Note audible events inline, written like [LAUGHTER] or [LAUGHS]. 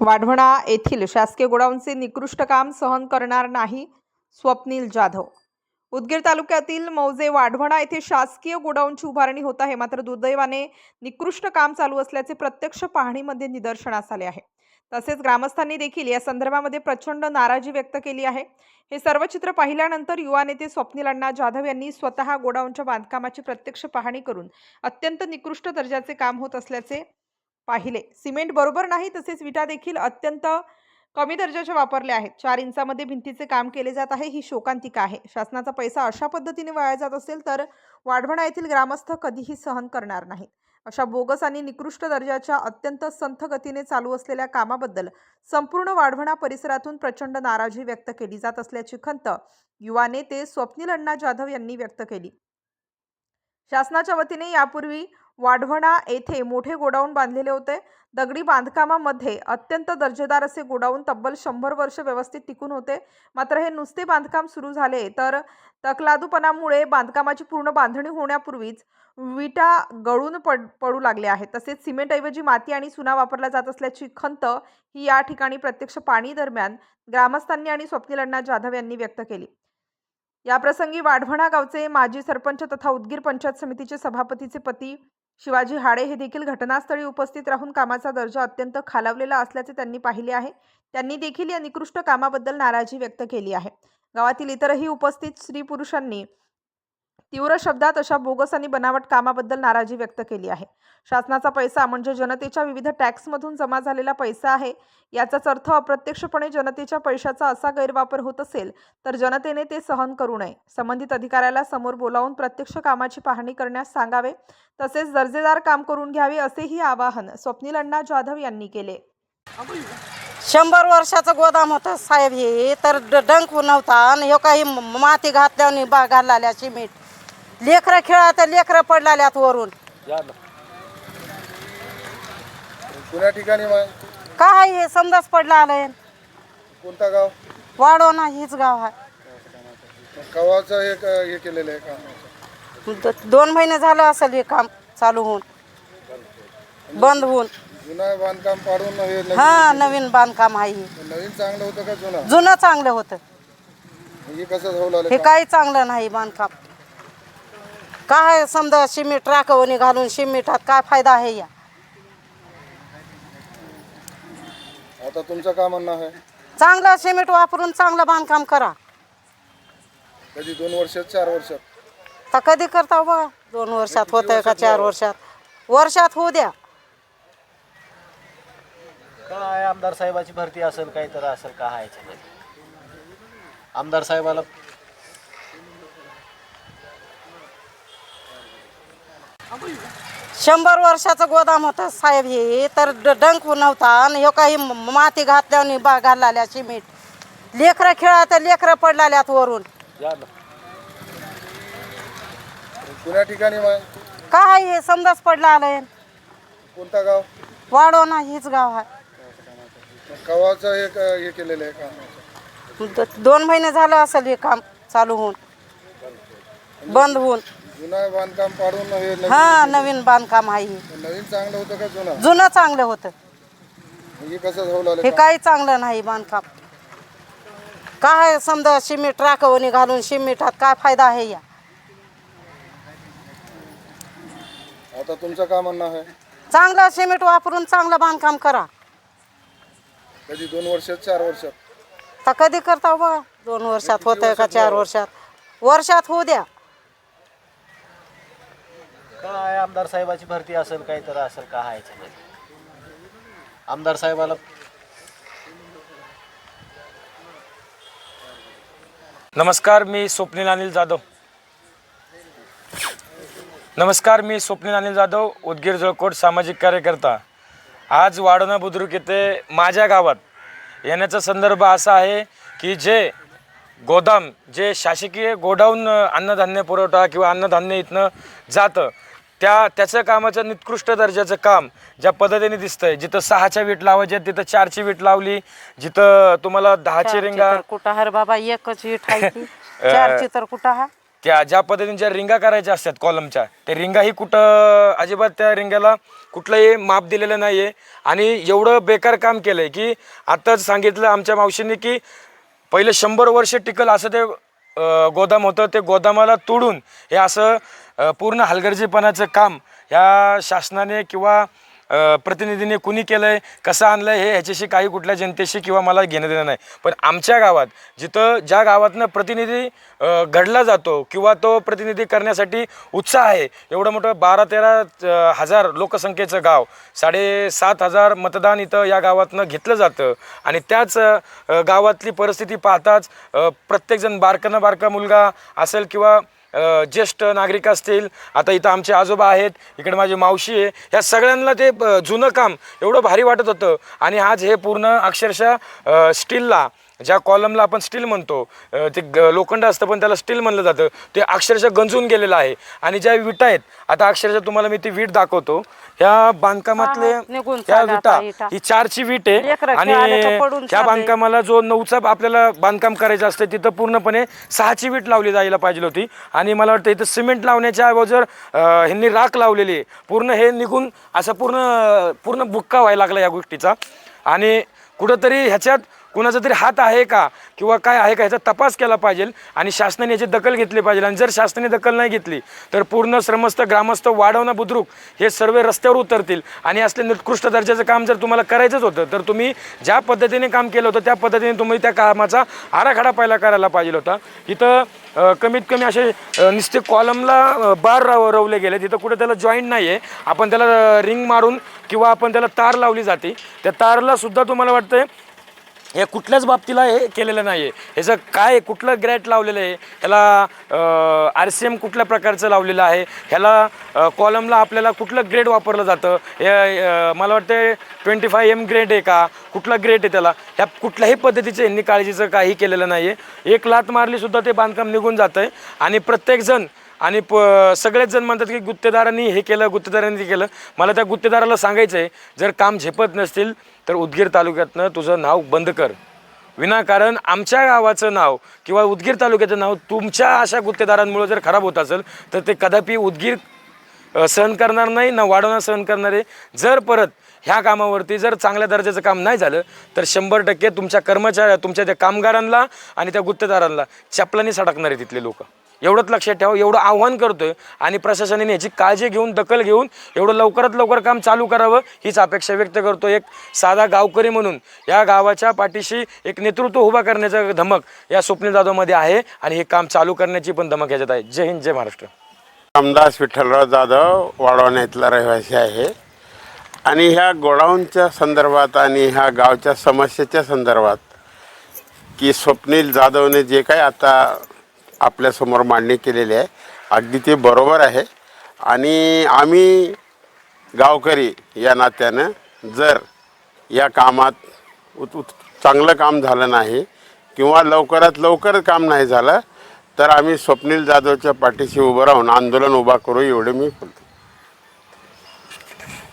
वाढवणा येथील शासकीय गोडाऊनचे निकृष्ट काम सहन करणार नाही स्वप्नील जाधव. उदगीर तालुक्यातील मौजे वाढवणा येथे शासकीय गोडाऊनची उभारणी होत आहे. मात्र दुर्दैवाने निकृष्ट काम चालू असल्याचे प्रत्यक्ष पाहणीमध्ये निदर्शनास आले आहे. तसेच ग्रामस्थांनी देखील या संदर्भामध्ये प्रचंड नाराजी व्यक्त केली आहे. हे सर्व चित्र पाहिल्यानंतर युवा नेते स्वप्नील अण्णा जाधव यांनी स्वतः गोडाऊनच्या बांधकामाची प्रत्यक्ष पाहणी करून अत्यंत निकृष्ट दर्जाचे काम होत असल्याचे पाहिले. सिमेंट बरोबर नाही तसेच विटा देखील अत्यंत कमी दर्जाच्या वापरल्या आहेत. चार इंचामध्ये भिंतीचे काम केले जात आहे ही शोकांतिका आहे. शासनाचा पैसा अशा पद्धतीने वाया जात असेल तर वाढवणा येथील ग्रामस्थ कधीही सहन करणार नाहीत. अशा बोगस आणि निकृष्ट दर्जाच्या अत्यंत संथ गतीने चालू असलेल्या कामाबद्दल संपूर्ण वाढवणा परिसरातून प्रचंड नाराजी व्यक्त केली जात असल्याची खंत युवा नेते स्वप्नील अण्णा जाधव यांनी व्यक्त केली. शासनाच्या वतीने यापूर्वी वाढवणा येथे मोठे गोडाऊन बांधलेले होते. दगडी बांधकामामध्ये अत्यंत दर्जेदार असे गोडाऊन तब्बल शंभर वर्ष व्यवस्थित टिकून होते. मात्र हे नुसते बांधकाम सुरू झाले तर तकलादूपणामुळे बांधकामाची पूर्ण बांधणी होण्यापूर्वीच विटा गळून पड पडू लागल्या आहेत. तसेच सिमेंटऐवजी माती आणि सुना वापरला जात असल्याची खंत ही या ठिकाणी प्रत्यक्ष पाणी दरम्यान ग्रामस्थांनी आणि स्वप्नील अण्णा जाधव यांनी व्यक्त केली. याप्रसंगी वाढवणा गावचे माजी सरपंच तथा उदगीर पंचायत समितीचे सभापतीचे पती शिवाजी हाडे हे देखील घटनास्थळी उपस्थित राहून कामाचा दर्जा अत्यंत खालावलेला असल्याचे त्यांनी पाहिले आहे. त्यांनी देखील या निकृष्ट कामाबद्दल नाराजी व्यक्त केली आहे. गावातील इतरही उपस्थित स्त्री पुरुषांनी तीव्र शब्दात अशा बोगस आणि बनावट कामाबद्दल नाराजी व्यक्त केली आहे. शासनाचा पैसा म्हणजे जनतेच्या विविध टॅक्समधून जमा झालेला पैसा आहे. याचाच अर्थ अप्रत्यक्षपणे जनतेच्या पैशाचा असा गैरवापर होत असेल तर जनतेने ते सहन करू नये. संबंधित अधिकाऱ्याला समोर बोलावून प्रत्यक्ष कामाची पाहणी करण्यास सांगावे. तसेच दर्जेदार काम करून घ्यावे असेही आवाहन स्वप्नील अण्णा जाधव यांनी केले. शंभर वर्षाचं गोदाम होतं साहेब हे. तर डंक नव्हता आणि हे काही म- माती घातल्याने बा घालल्या सिमेंट लेकरं खेळा तर लेकरं पडलाल्यात वरून. पुण्या ठिकाणी मग काय हे? समजाच पडला आलंय. कोणता गाव? वाढवणा हीच गाव आहे. कवाचं हे क- हे केलेलं आहे काम द- दोन महिने झालं असेल हे काम चालू होऊन. बंद होऊन. जुनं बांधकाम पाडून हे नवीन हा नवीन बांधकाम आहे हे. नवीन चांगलं होतं का जुनं? जुनं चांगलं होतं. हे कसं धावलं हे? काही चांगलं नाही बांधकाम. काय समजा सिमेंट राखवणी घालून सिमेंटात काय फायदा आहे या? आता तुमचं काय म्हणणं आहे? चांगलं सिमेंट वापरून चांगलं बांधकाम करा. कधी दोन वर्षात चार वर्षात? तर कधी करता बघा दोन वर्षात होत आहे का चार वर्षात? वर्षात होऊ द्या. काय आमदार साहेबाची भरती असेल काही तर असेल का आहे याच्यामध्ये आमदार साहेबाला शंभर वर्षाचं गोदाम होतं साहेब हे. तर ड- डंक नव्हता आणि हे काही म- माती घातल्याने बा घालल्या सिमेंट. लेकरं खेळा तर लेकरं पडलाल्यात वरून. या ना. पुण्या ठिकाणी मग काय हे? समजाच पडला आलंय. कोणता गाव? वाढवणा हीच गाव आहे हे क- हे केलेलं आहे काम? द- दोन महिने झालं असेल हे काम चालू होऊन. बंद होऊन. जुनं बांधकाम पाडून हे नवीन हा नवीन बांधकाम आहे हे. नवीन चांगलं होतं का जुनं? जुनं चांगलं होतं. हे कसं धावलं आलं हे काम? काही चांगलं नाही बांधकाम. काय समजा सिमेंट राखवणी घालून सिमेंटात काय फायदा आहे या? आता तुमचं काय म्हणणं आहे? चांगलं सिमेंट वापरून चांगलं बांधकाम करा. कधी दोन वर्षात चार वर्षात? तर कधी करता बघा. दोन वर्षात होत आहे का चार वर्षात? वर्षात होऊ द्या. काय आमदार साहेबाची भरती असेल काही तर असेल का आहे आमदार साहेबाला नमस्कार मी स्वप्नील अनिल जाधव. नमस्कार मी स्वप्नील अनिल जाधव उदगीर जळकोट सामाजिक कार्यकर्ता. आज वाढवणा बुद्रुक येथे माझ्या गावात येण्याचा संदर्भ असा आहे की जे गोदाम जे शासकीय गोडाऊन अन्नधान्य पुरवठा किंवा अन्नधान्य इथनं जातं त्या त्याचं कामाचं निकृष्ट दर्जाचं काम ज्या पद्धतीने दिसतंय जिथं सहाच्या वीट लावायच्या तिथं चारची वीट लावली जिथं तुम्हाला दहाची रिंगा कुठं हर बाबा एकच वीट [LAUGHS] आहे ती चारची तर कुठं हा त्या ज्या पद्धतीने रिंगा करायच्या असतात कॉलमच्या त्या रिंगाही कुठं अजिबात त्या रिंगाला कुठलंही माप दिलेलं नाही आहे आणि एवढं बेकार काम केलं आहे की आत्ताच सांगितलं आमच्या मावशींनी की पहिले शंभर वर्ष टिकल असं ते अ, गोदाम होतं ते गोदामाला तोडून हे असं पूर्ण हलगर्जीपणाचं काम ह्या शासनाने किंवा प्रतिनिधीने कुणी केलं आहे कसं आणलं आहे हे ह्याच्याशी काही कुठल्या जनतेशी किंवा मला घेणं देणं नाही. पण आमच्या गावात जिथं ज्या गावातनं प्रतिनिधी घडला जातो किंवा तो प्रतिनिधी करण्यासाठी उत्साह आहे एवढं मोठं बारा तेरा हजार लोकसंख्येचं गाव साडेसात हजार मतदान इथं या गावातनं घेतलं जातं. आणि त्याच गावातली परिस्थिती पाहताच प्रत्येकजण बारकानं बारका मुलगा असेल किंवा ज्येष्ठ नागरिक असतील आता इथं आमचे आजोबा आहेत इकडे माझी मावशी आहे ह्या सगळ्यांना ते जुनं काम एवढं भारी वाटत होतं. आणि आज हे पूर्ण अक्षरशः स्टीलला ज्या कॉलमला आपण स्टील म्हणतो अ, ते ग लोखंड असतं पण त्याला स्टील म्हणलं जातं ते अक्षरशः गंजून गेलेलं आहे. आणि ज्या विटा आहेत आता अक्षरशः तुम्हाला मी ती वीट दाखवतो. ह्या बांधकामातले हा, निघून ह्या चालल्या विटा आता विटा. ही चारची वीट आहे. लेकरं आणि तर पडून चालले. बांधकामाला जो नऊचा आपल्याला बांधकाम करायचं असतं तिथं पूर्णपणे सहाची वीट लावली जायला पाहिजे होती. आणि मला वाटतं इथं सिमेंट लावण्याच्या अगोदर अं, ह्यांनी राख लावलेली आहे. पूर्ण हे निघून असं पूर्ण पूर्ण बुक्का व्हायला लागला या गोष्टीचा. आणि कुठंतरी ह्याच्यात कुणाचा तरी हात आहे का किंवा काय आहे का ह्याचा तपास केला पाहिजे आणि शासनाने याची दखल घेतली पाहिजे. आणि जर शासनाने दखल नाही घेतली तर पूर्ण श्रमस्थ ग्रामस्थ वाढवणं बुद्रुक हे सर्व रस्त्यावर उतरतील. आणि असले निकृष्ट दर्जाचं काम जर तुम्हाला करायचंच होतं तर तुम्ही ज्या पद्धतीने काम केलं होतं त्या पद्धतीने तुम्ही त्या कामाचा आराखडा पहिला करायला पाहिजे होता. इथं कमीत कमी असे नुसते कॉलमला बार रव रवले गेले. तिथं कुठे त्याला जॉईंट नाही आहे आपण त्याला रिंग मारून किंवा आपण त्याला तार लावली जाते. त्या तारला सुद्धा तुम्हाला वाटतंय हे कुठल्याच बाबतीला हे केलेलं नाही आहे ह्याचं काय कुठलं ग्रॅट लावलेलं आहे ह्याला आर सी एम कुठल्या प्रकारचं लावलेलं आहे ह्याला कॉलमला आपल्याला कुठलं ग्रेड वापरलं जातं हे मला वाटतं ट्वेंटी फाय एम ग्रेड आहे का कुठला ग्रेड आहे त्याला ह्या कुठल्याही पद्धतीचं यांनी काळजीचं काही केलेलं नाही आहे एक लात मारलीसुद्धा ते बांधकाम निघून जातं आहे आणि प्रत्येकजण आणि प सगळेच जण म्हणतात की गुत्तेदारांनी हे केलं गुत्तेदारांनी ते केलं. मला त्या गुत्तेदाराला सांगायचं आहे जर काम झेपत नसतील तर उदगीर तालुक्यातनं तुझं नाव बंद कर. विनाकारण आमच्या गावाचं नाव किंवा उदगीर तालुक्याचं नाव तुमच्या अशा गुत्तेदारांमुळे जर खराब होत असेल तर ते कदापि उदगीर सहन करणार नाही ना वाढवणं सहन करणार. आहे जर परत ह्या कामावरती जर चांगल्या दर्जाचं काम नाही झालं तर शंभर टक्के तुमच्या कर्मचाऱ्या तुमच्या त्या कामगारांना आणि त्या गुत्तेदारांना चपलाने सडकणार आहे तिथले लोक. एवढंच लक्षात ठेवा एवढं आव्हान करतोय आणि प्रशासनाने याची काळजी घेऊन दखल घेऊन एवढं लवकरात लवकर काम चालू करावं हीच अपेक्षा व्यक्त करतो. एक साधा गावकरी म्हणून या गावाच्या पाठीशी एक नेतृत्व उभा करण्याचा धमक या स्वप्नील जाधवमध्ये आहे आणि हे काम चालू करण्याची पण धमक याच्यात आहे. जय हिंद जय महाराष्ट्र. रामदास विठ्ठलराव जाधव वाढवण इथला रहिवासी आहे. आणि ह्या गोडाऊनच्या संदर्भात आणि ह्या गावच्या समस्येच्या संदर्भात की स्वप्नील जाधवने जे काही आता आपल्यासमोर मांडणी केलेली आहे. अगदी ते बरोबर आहे. आणि आम्ही गावकरी या नात्यानं जर या कामात उत उत चांगलं काम झालं नाही किंवा लवकरात लवकर काम नाही झालं तर आम्ही स्वप्नील जाधवच्या पाठीशी उभं राहून आंदोलन उभा करू एवढे मी बोलतो.